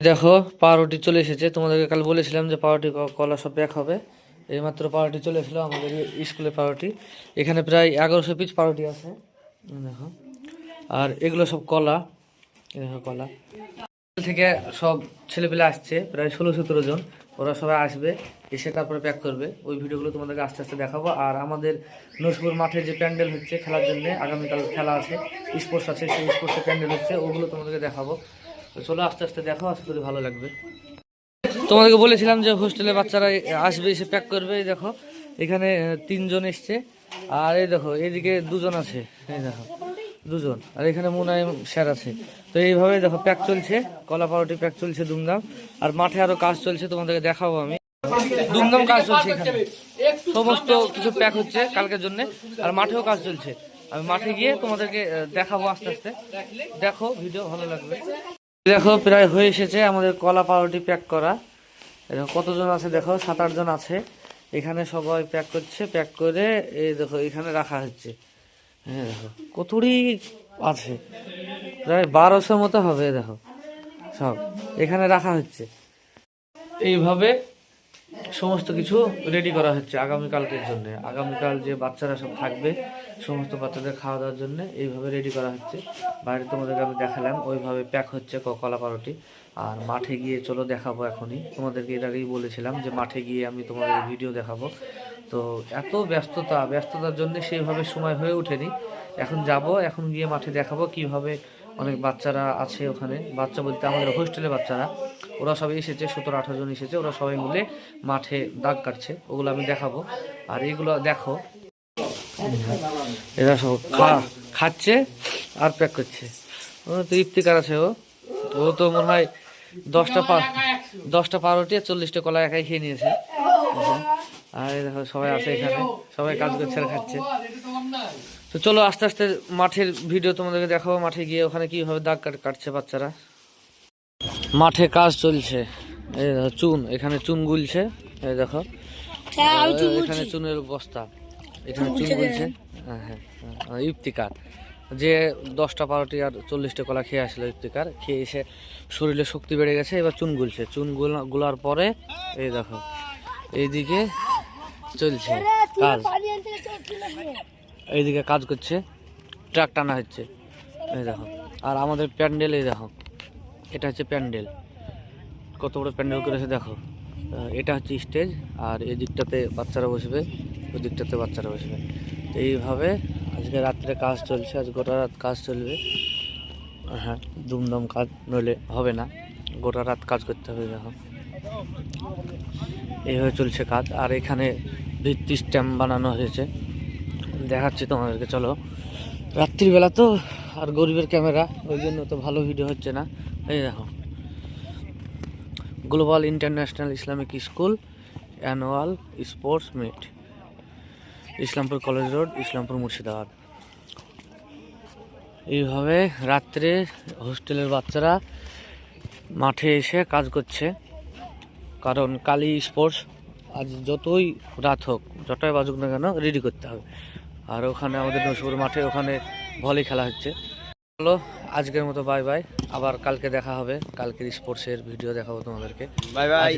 দেখো, পাউরুটি চলে এসেছে। তোমাদেরকে কাল বলেছিলাম যে পাউরুটি কলা সব প্যাক হবে। এইমাত্র পাউরুটি চলে এসেছিল আমাদের স্কুলে পাউরুটি। এখানে প্রায় এগারোশো পিস পাউরুটি আছে। দেখো। আর এগুলো সব কলা। দেখো কলা। থেকে সব ছেলেপেলে আসছে, প্রায় ষোলো সতেরো জন। ওরা সবাই আসবে, এসে তারপরে প্যাক করবে। ওই ভিডিওগুলো তোমাদেরকে আস্তে আস্তে দেখাবো। আর আমাদের নসপুর মাঠে যে প্যান্ডেল হচ্ছে খেলার জন্য, আগামীকাল খেলা আছে, স্পোর্টস আছে, সেই স্পোর্টসের প্যান্ডেল হচ্ছে, ওগুলো তোমাদেরকে দেখাবো। চলো আস্তে আস্তে দেখো, আশা করি ভালো লাগবে। তোমাদেরকে বলেছিলাম যে হোস্টেলে বাচ্চারা আসবে, এসে প্যাক করবে দেখো, এখানে তিনজন এসছে। আর এই দেখো, এদিকে দুজন আছে, এই দেখো, দুজন। আর এখানে মুনাইম স্যার আছে। তো এইভাবে দেখো প্যাক চলছে, কলা পাউরুটি প্যাক চলছে দুমদাম আর মাঠে আরও কাজ চলছে, তোমাদেরকে দেখাবো আমি। দুমদাম কাজ চলছে এখানে। সমস্ত কিছু প্যাক হচ্ছে কালকের জন্য, আর মাঠেও কাজ চলছে। আমি মাঠে গিয়ে তোমাদেরকে দেখাবো আস্তে আস্তে। দেখো ভিডিও ভালো লাগবে। দেখো, প্রায় হয়ে এসেছে আমাদের কলা পাউরুটি প্যাক করা। দেখো, কতজন আছে? দেখো সাত আটজন আছে। এখানে সবাই প্যাক করছে প্যাক করে এই দেখো, এখানে রাখা হচ্ছে। হ্যাঁ দেখো কতটি আছে। প্রায় বারোশো মতো হবে দেখো, সব। এখানে রাখা হচ্ছে। এইভাবে সমস্ত কিছু রেডি করা হচ্ছে আগামীকালকের জন্য। আগামীকাল যে বাচ্চারা সব থাকবে, সমস্ত বাচ্চাদের খাওয়া দাওয়ার জন্য এইভাবে রেডি করা হচ্ছে। বাইরে তোমাদেরকে আমি দেখালাম, ওইভাবে প্যাক হচ্ছে কলা পারোটি। আর মাঠে গিয়ে চলো দেখাবো এখনই। তোমাদেরকে এর আগেই বলেছিলাম যে মাঠে গিয়ে আমি তোমাদের ভিডিও দেখাবো। তো এত ব্যস্ততা, ব্যস্ততার জন্য সেইভাবে সময় হয়ে ওঠেনি। এখন যাব, এখন গিয়ে মাঠে দেখাবো কীভাবে অনেক বাচ্চারা আছে ওখানে। বাচ্চা বলতে আমাদের হোস্টেলে বাচ্চারা। ওরা সবাই এসেছে, সতেরো, আঠারো জন এসেছে। ওরা সবাই মিলে মাঠে দাগ কাটছে। ওগুলো আমি দেখাবো। আর এইগুলো দেখো। এরা সব খাচ্ছে আর প্যাক করছে। ও ইফতিকার আছে ও। ও তো মনে হয় দশটা দশটা পাউরুটি আর চল্লিশটা কলা একাই খেয়ে নিয়েছে। আর দেখো সবাই আছে এখানে। সবাই কাজ করছে খাচ্ছে। তো চলো আস্তে আস্তে মাঠের ভিডিও তোমাদেরকে দেখাবো মাঠে গিয়ে ওখানে কীভাবে দাগ কাটছে বাচ্চারা। মাঠে কাজ চলছে। এই দেখো চুন এখানে চুন গুলছে। এই দেখো। এখানে চুনের বস্তা। এখানে চুন গুলছে হ্যাঁ। হ্যাঁ হ্যাঁ, ইফতিকার। যে দশটা বারোটি আর চল্লিশটা কলা খেয়ে আসলো ইফতিকার। খেয়ে এসে শরীরে শক্তি বেড়ে গেছে এবার চুন গুলছে। চুন গুলা- গুলার পরে এই দেখো এইদিকে চলছে কাজ। এইদিকে কাজ করছে, ট্রাক টানা হচ্ছে। এই দেখো, আর আমাদের প্যান্ডেল, এই দেখো, এটা হচ্ছে প্যান্ডেল। কত বড় প্যান্ডেল করেছে দেখো। এটা হচ্ছে স্টেজ, আর এই দিকটাতে বাচ্চারা বসবে ওই দিকটাতে বাচ্চারা বসবে। তো এইভাবে আজকে রাত্রে কাজ চলছে, আজ গোটা রাত কাজ চলবে। হ্যাঁ দুমদম কাজ নইলে হবে না, গোটা রাত কাজ করতে হবে দেখো। এইভাবে চলছে কাজ, আর এখানে ভিত্তি স্ট্যাম্প বানানো হয়েছে। দেখাচ্ছি তোমাদেরকে, চলো। রাত্রিবেলা তো আর গরিবের ক্যামেরা, ওই জন্য তো ভালো ভিডিও হচ্ছে না। এই দেখো। Global international Islamic school annual sports meet Islampur college road Islampur Murshidabad এইভাবে রাত্রে হোস্টেলের বাচ্চারা মাঠে এসে কাজ করছে। কারণ কালি স্পোর্টস আজ যতই রাত হোক, যতই বাজুক না কেন রেডি করতে হবে। আর ওখানে আমাদের নসুর মাঠে ওখানে ভলি খেলা হচ্ছে। হলো আজকের মতো বাই বাই আবার কালকে দেখা হবে। কালকের স্পোর্টসের ভিডিও দেখাবো তোমাদেরকে। Bye bye